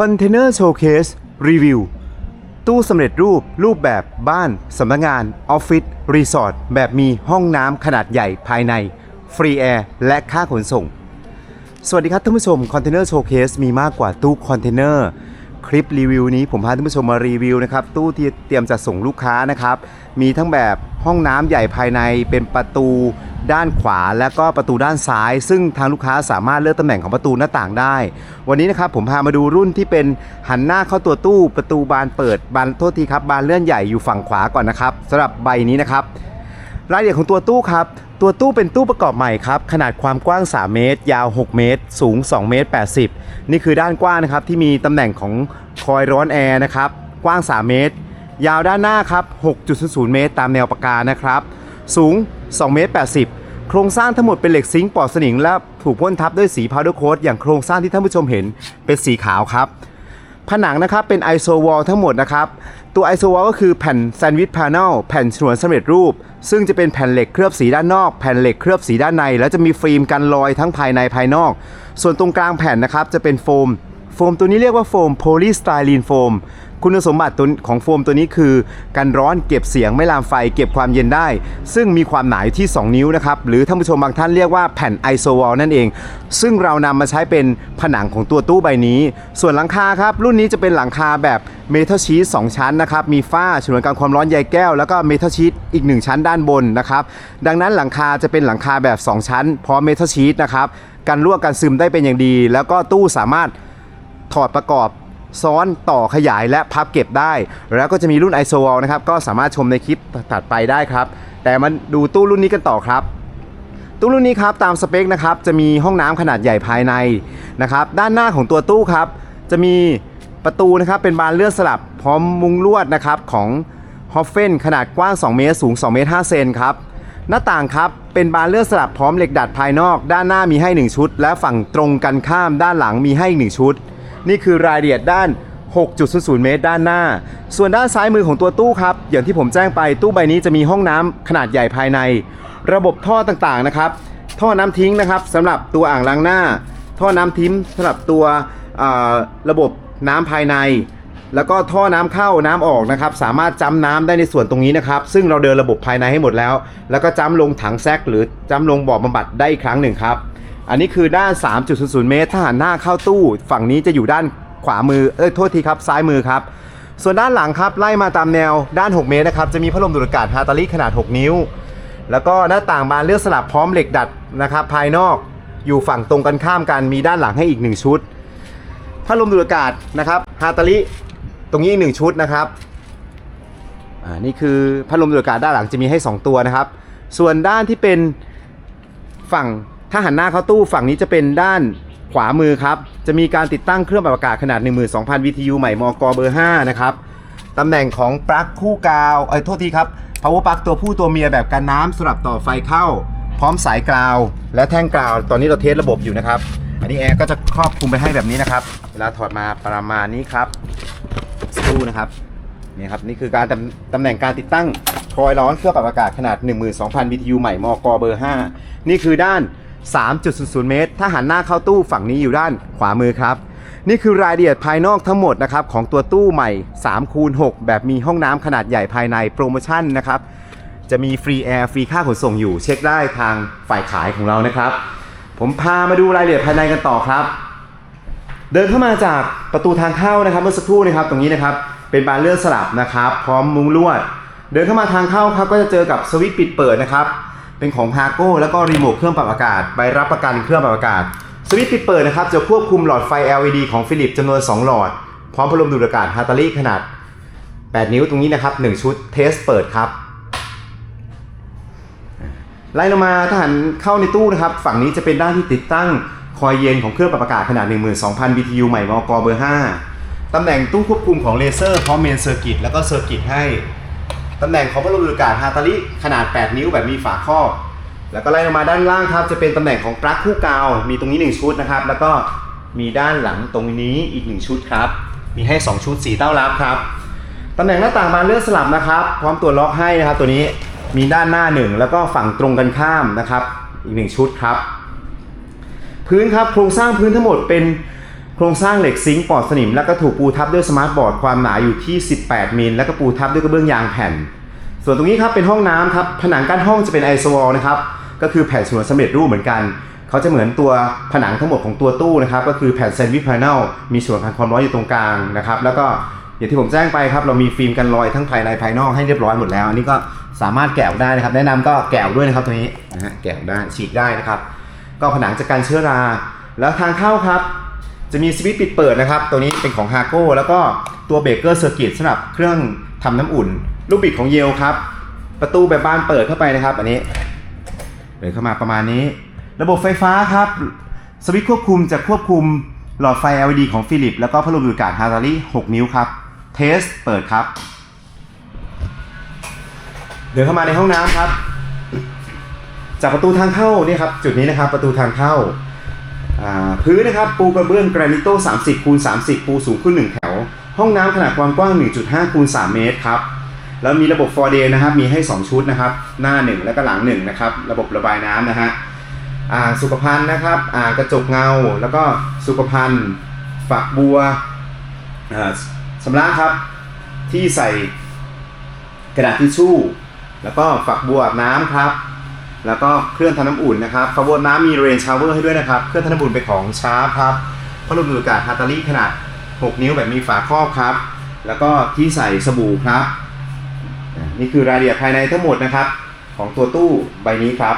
คอนเทนเนอร์โชว์เคสรีวิวตู้สำเร็จรูปรูปแบบบ้านสำนักงาน ออฟฟิศ รีสอร์ท แบบมีห้องน้ำขนาดใหญ่ภายใน ฟรีแอร์ และค่าขนส่ง สวัสดีครับท่านผู้ชมคอนเทนเนอร์โชว์เคสมีมากกว่าตู้คอนเทนเนอร์คลิปรีวิวนี้ผมพาท่านผู้ชมมารีวิวนะครับตู้ที่เตรียมจะส่งลูกค้านะครับ มีทั้งแบบ ห้องน้ำใหญ่ภายในเป็นประตูด้านขวาและก็ประตูด้านซ้าย ซึ่งทางลูกค้าสามารถเลือกตำแหน่งของประตูหน้าต่างได้ วันนี้นะครับผมพามาดูรุ่นที่เป็นหันหน้าเข้าตัวตู้ประตูบานเปิดบานโทษทีครับบานเลื่อนใหญ่อยู่ฝั่งขวาก่อนนะครับสำหรับใบนี้นะครับรายละเอียดของตัวตู้ครับตัวตู้เป็นตู้ประกอบใหม่ครับขนาดความกว้าง 3 เมตร ยาว 6 เมตร สูง 2 เมตร 80 นี่คือด้านกว้างนะครับที่มีตำแหน่งของคอยร้อนแอร์นะครับกว้าง 3 เมตร ยาวด้านหน้าครับ 6.00 เมตร ตามแนวปากกานะครับ สูง 2 เมตร 80 โครงสร้างทั้งหมดเป็นเหล็กซิงค์ปลอดสนิมและถูกพ่นทับด้วยสีพาวเดอร์โค้ดอย่างโครงสร้างที่ท่านผู้ชมเห็นเป็นสีขาวครับ ผนังนะครับเป็นไอโซวอลทั้งหมดนะครับ ตัวไอโซวอลก็คือแผ่นแซนด์วิชพาเนลแผ่นฉนวนสำเร็จรูป ซึ่งจะเป็นแผ่นเหล็กเคลือบสีด้านนอก แผ่นเหล็กเคลือบสีด้านใน แล้วจะมีฟิล์มกันรอยทั้งภายในภายนอก ส่วนตรงกลางแผ่นนะครับจะเป็นโฟมโฟมตัวนี้เรียกว่าโฟมโพลีสไตรีนโฟม คุณสมบัติตัวของโฟมตัวนี้คือกันร้อนเก็บเสียงไม่ลามไฟ เก็บความเย็นได้ ซึ่งมีความหนาอยู่ที่ 2 นิ้วนะครับ หรือท่านผู้ชมบางท่านเรียกว่าแผ่นไอโซวอลนั่นเอง ซึ่งเรานำมาใช้เป็นผนังของตัวตู้ใบนี้ ส่วนหลังคาครับ รุ่นนี้จะเป็นหลังคาแบบเมทัลชีส2ชั้นนะครับ มีฝ้าฉนวนกันความร้อนใยแก้ว แล้วก็เมทัลชีสอีก 1 ชั้นด้านบนนะครับ ดังนั้นหลังคาจะเป็นหลังคาแบบ 2 ชั้น พร้อมเมทัลชีสนะครับกันรั่วกันซึมได้เป็นอย่างดี แล้วก็ตู้สามารถถอดประกอบ ซ้อนต่อขยายและพับเก็บได้ แล้วก็จะมีรุ่น i s o w a l นะครับก็สามารถชมในคลิปถัดไปได้ครับ แต่มาดูตู้รุ่นนี้กันต่อครับตู้รุ่นนี้ครับตามสเปคนะครับจะมีห้องน้ำขนาดใหญ่ภายในนะครับด้านหน้าของตัวตู้ครับ จะมีประตูนะครับเป็นบานเลื่อนสลับพร้อมมุงลวดนะครับของฮอฟเฟนขนาดกว้าง 2 เมตรสูง 2 เมตร 5 เซนครับหน้าต่างครับเป็นบานเลื่อนสลับพร้อมเหล็กดัดภายนอก ด้านหน้ามีให้ 1 ชุด และฝั่งตรงกันข้ามด้านหลังมีให้อีก1ชุด นี่คือรายละเอียดด้าน 6.00 เมตร ด้านหน้า ส่วนด้านซ้ายมือของตัวตู้ครับ อย่างที่ผมแจ้งไปตู้ใบนี้จะมีห้องน้ำขนาดใหญ่ภายใน ระบบท่อต่างๆนะครับ ท่อน้ำทิ้งนะครับสำหรับตัวอ่างล้างหน้า ท่อน้ำทิ้งสำหรับตัวระบบน้ำภายใน แล้วก็ท่อน้ำเข้าน้ำออกนะครับ สามารถจ้ำน้ำได้ในส่วนตรงนี้นะครับ ซึ่งเราเดินระบบภายในให้หมดแล้ว แล้วก็จ้ำลงถังแซกหรือจ้ำลงบ่อบำบัดได้อีกครั้งหนึ่งครับ อันนี้คือด้าน 3.00 เมตร ถ้าหันหน้าเข้าตู้ ฝั่งนี้จะอยู่ด้านขวามือ เอ้ย โทษทีครับ ซ้ายมือครับ ส่วนด้านหลังครับ ไล่มาตามแนว ด้าน 6 เมตรนะครับ จะมีพัดลมดูดอากาศฮาตาลิขนาด 6 นิ้ว แล้วก็หน้าต่างบานเลื่อนสลับพร้อมเหล็กดัดนะครับ ภายนอก อยู่ฝั่งตรงกันข้ามกัน มีด้านหลังให้อีก 1 ชุด พัดลมดูดอากาศนะครับ ฮาตาลิตรงนี้อีกหนึ่งชุดนะครับอ่านี่คือพัดลมดูดอากาศด้านหลังจะมีให้ 2 ตัวนะครับ ส่วนด้านที่เป็นฝั่ง ถ้าหันหน้าเข้าตู้ฝั่งนี้จะเป็นด้านขวามือครับ จะมีการติดตั้งเครื่องปรับอากาศขนาด 12,000 BTU ใหม่มกเบอร์ 5 นะครับตำแหน่งของปลั๊กคู่กาว เอ้ยโทษทีครับ power plug ตัวผู้ตัวเมียแบบกันน้ำสำหรับต่อไฟเข้า พร้อมสายกราว และแท่งกราว ตอนนี้เราเทสระบบอยู่นะครับ อันนี้แอร์ก็จะครอบคลุมไปให้แบบนี้นะครับ เวลาถอดมาประมาณนี้ครับสักครู่นะครับ นี่ครับ นี่คือการตำตำแหน่งการติดตั้งคอยล์ร้อนเครื่องปรับอากาศขนาด 12,000 BTU ใหม่มกเบอร์ 5 นี่คือด้าน 3.00 เมตร ถ้าหันหน้าเข้าตู้ฝั่งนี้อยู่ด้านขวามือครับ นี่คือรายละเอียดภายนอกทั้งหมดนะครับของตัวตู้ใหม่3คูณ6แบบมีห้องน้ำขนาดใหญ่ภายในโปรโมชั่นนะครับ จะมีฟรีแอร์ฟรีค่าขนส่งอยู่ เช็คได้ทางฝ่ายขายของเรานะครับ ผมพามาดูรายละเอียดภายในกันต่อครับ เดินเข้ามาจากประตูทางเข้านะครับเมื่อสักครู่นะครับตรงนี้นะครับเป็นบานเลื่อนสลับนะครับ พร้อมมุ้งลวด เดินเข้ามาทางเข้าครับก็จะเจอกับสวิตช์ปิดเปิดนะครับ เป็นของฮาโก้แล้วก็รีโมทเครื่องปรับอากาศใบรับประกันเครื่องปรับอากาศ สวิตช์ปิดเปิดนะครับจะควบคุมหลอดไฟ LED ของฟิลิปจำนวน 2 หลอด พร้อมพัดลมดูดอากาศฮาตาลีขนาด 8 นิ้วตรงนี้นะครับ 1 ชุดเทสเปิดครับ ไล่ลงมาถ้าหันเข้าในตู้นะครับ ฝั่งนี้จะเป็นด้านที่ติดตั้งคอยเย็นของเครื่องปรับอากาศขนาด 12,000 BTU ใหม่มอกเบอร์ 5ตำแหน่งตู้ควบคุมของเลเซอร์พร้อมเมนเซอร์กิตแล้วก็เซอร์กิตให้ ตำแหน่งของพัดลมดูดอากาศฮาตาลิขนาด 8 นิ้วแบบมีฝาครอบแล้วก็ไล่ลงมาด้านล่างครับ จะเป็นตำแหน่งของปลั๊กคู่กาว มีตรงนี้ 1 ชุดนะครับ แล้วก็มีด้านหลังตรงนี้อีก 1 ชุดครับ มีให้ 2 ชุด 4 เต้ารับครับตำแหน่งหน้าต่างบานเลื่อนสลับนะครับ พร้อมตัวล็อกให้นะครับ ตัวนี้มีด้านหน้าหนึ่งแล้วก็ฝั่งตรงกันข้ามนะครับ อีกหนึ่งชุดครับ พื้นครับโครงสร้างพื้นทั้งหมดเป็น โครงสร้างเหล็กซิงค์ปลอดสนิม แล้วก็ถูกปูทับด้วยสมาร์ทบอร์ดความหนาอยู่ที่ 18 มิลแล้วก็ปูทับด้วยกระเบื้องยางแผ่น ส่วนตรงนี้ครับเป็นห้องน้ำครับผนังกั้นห้องจะเป็นไอโซวอลนะครับก็คือแผ่นฉนวนสำเร็จรูปเหมือนกัน เขาจะเหมือนตัวผนังทั้งหมดของตัวตู้นะครับก็คือแผ่นเซนวิพาเนลมีส่วนกันความร้อนอยู่ตรงกลางนะครับแล้วก็อย่างที่ผมแจ้งไปครับเรามีฟิล์มกันรอยทั้งภายในภายนอกให้เรียบร้อยหมดแล้ว อันนี้ก็สามารถแกะออกได้นะครับ แนะนำก็แกะด้วยนะครับตัวนี้นะฮะแกะได้ฉีกได้นะครับ ก็ผนังจะกันเชื้อรา แล้วทางเข้าครับ จะมีสวิตช์ปิดเปิดนะครับ ตัวนี้เป็นของฮาโก้แล้วก็ตัวเบรกเกอร์เซอร์กิตสำหรับเครื่องทำน้ำอุ่น ลูกบิดของเยลครับ ประตูแบบบานเปิดเข้าไปนะครับ อันนี้เปิดเข้ามาประมาณนี้ ระบบไฟฟ้าครับ สวิตช์ควบคุมจะควบคุมหลอดไฟ LED ของฟิลิปแล้วก็พัดลมดูดอากาศฮาร์ a รี่6นิ้วครับ เทสเปิดครับ เดินเข้ามาในห้องน้ำครับ จากประตูทางเข้านี่ครับจุดนี้นะครับประตูทางเข้า พื้นนะครับปูกระเบื้องแกรนิโต้30คูณ30 ปูสูงขึ้น 1 แถว ห้องน้ำขนาดความกว้าง 1.5คูณ3เมตรครับแล้วมีระบบฟอร์เดย์นะครับ มีให้ 2 ชุดนะครับ หน้า 1 แล้วก็หลัง1นะครับ ระบบระบายน้ำนะฮะอ่าสุขภัณฑ์นะครับอ่ากระจกเงา แล้วก็สุขภัณฑ์ฝักบัวสำลักครับ ที่ใส่กระดาษทิชชู่ แล้วก็ฝักบัวน้ำครับ แล้วก็เครื่องทำน้ำอุ่นนะครับฝาบัวน้ำมีเรนชาวเวอร์ให้ด้วยนะครับ เครื่องทำน้ำอุ่นเป็นของชาร์ปครับพัดลมดูดอากาศฮาตาลีขนาด 6 นิ้วแบบมีฝาครอบครับ แล้วก็ที่ใส่สบู่ครับอ่านี่คือรายละเอียดภายในทั้งหมดนะครับ ของตัวตู้ใบนี้ครับ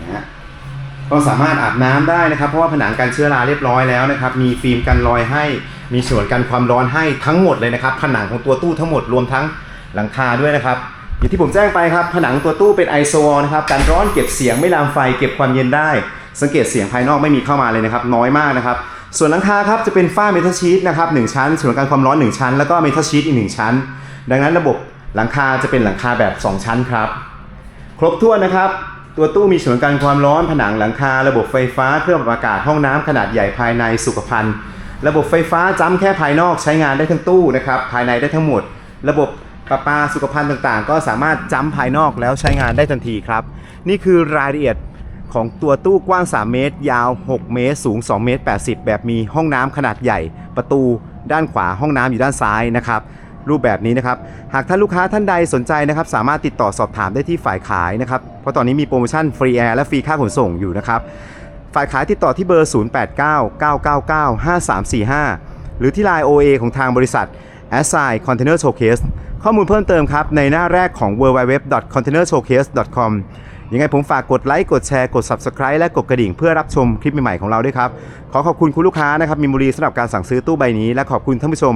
นะฮะก็สามารถอาบน้ำได้นะครับ เพราะว่าผนังกันเชื้อราเรียบร้อยแล้วนะครับ มีฟิล์มกันรอยให้ มีส่วนกันความร้อนให้ทั้งหมดเลยนะครับ ผนังของตัวตู้ทั้งหมดรวมทั้งหลังคาด้วยนะครับ อย่างที่ผมแจ้งไปครับผนังตัวตู้เป็นไอโซวอลนะครับการร้อนเก็บเสียงไม่ลามไฟเก็บความเย็นได้ สังเกตเสียงภายนอกไม่มีเข้ามาเลยนะครับน้อยมากนะครับส่วนหลังคาครับจะเป็นฝ้าเมทัลชีตนะครับหนึ่งชั้นส่วนการความร้อน 1 ชั้น แล้วก็เมทัลชีตอีก 1 ชั้น ดังนั้นระบบหลังคาจะเป็นหลังคาแบบ 2 ชั้นครับครบถ้วนนะครับ ตัวตู้มีส่วนกันความร้อนผนังหลังคา ระบบไฟฟ้าเครื่องปรับอากาศห้องน้ำขนาดใหญ่ภายในสุขภัณฑ์ ระบบไฟฟ้าจ้ำแค่ภายนอกใช้งานได้ทั้งตู้นะครับภายในได้ทั้งหมด ระบบ ประปาสุขภัณฑ์ต่างๆ ก็สามารถจ้ำภายนอกแล้วใช้งานได้ทันทีครับ นี่คือรายละเอียดของตัวตู้กว้าง 3 เมตร ยาว 6 เมตร สูง 2 เมตร 80 แบบมีห้องน้ำขนาดใหญ่ ประตูด้านขวาห้องน้ำอยู่ด้านซ้ายนะครับ รูปแบบนี้นะครับ หากท่านลูกค้าท่านใดสนใจนะครับ สามารถติดต่อสอบถามได้ที่ฝ่ายขายนะครับ เพราะตอนนี้มีโปรโมชั่นฟรีแอร์และฟรีค่าขนส่งอยู่นะครับ ฝ่ายขายติดต่อที่เบอร์ 0899995345 หรือที่ไลน์ OA ของทางบริษัท a s s i Container Showcase ข้อมูลเพิ่มเติมครับ ในหน้าแรกของ www.containershowcase.com ยังไงผมฝากกดไลค์กดแชร์กด Subscribe และกดกระดิ่งเพื่อรับชมคลิปใหม่ๆของเราด้วยครับ ขอขอบคุณคุณลูกค้านะครับมีมูลีสำหรับการสั่งซื้อตู้ใบนี้ และขอบคุณท่านผู้ชม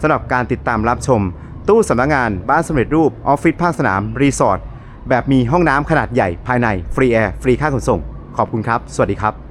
สำหรับการติดตามรับชม ตู้สำนักงานบ้านสำเร็จรูปออฟฟิศภาคสนามรีสอร์ทแบบมีห้องน้ำขนาดใหญ่ภายในฟรีแอร์ฟรีค่าขนส่ง ขอบคุณครับ สวัสดีครับ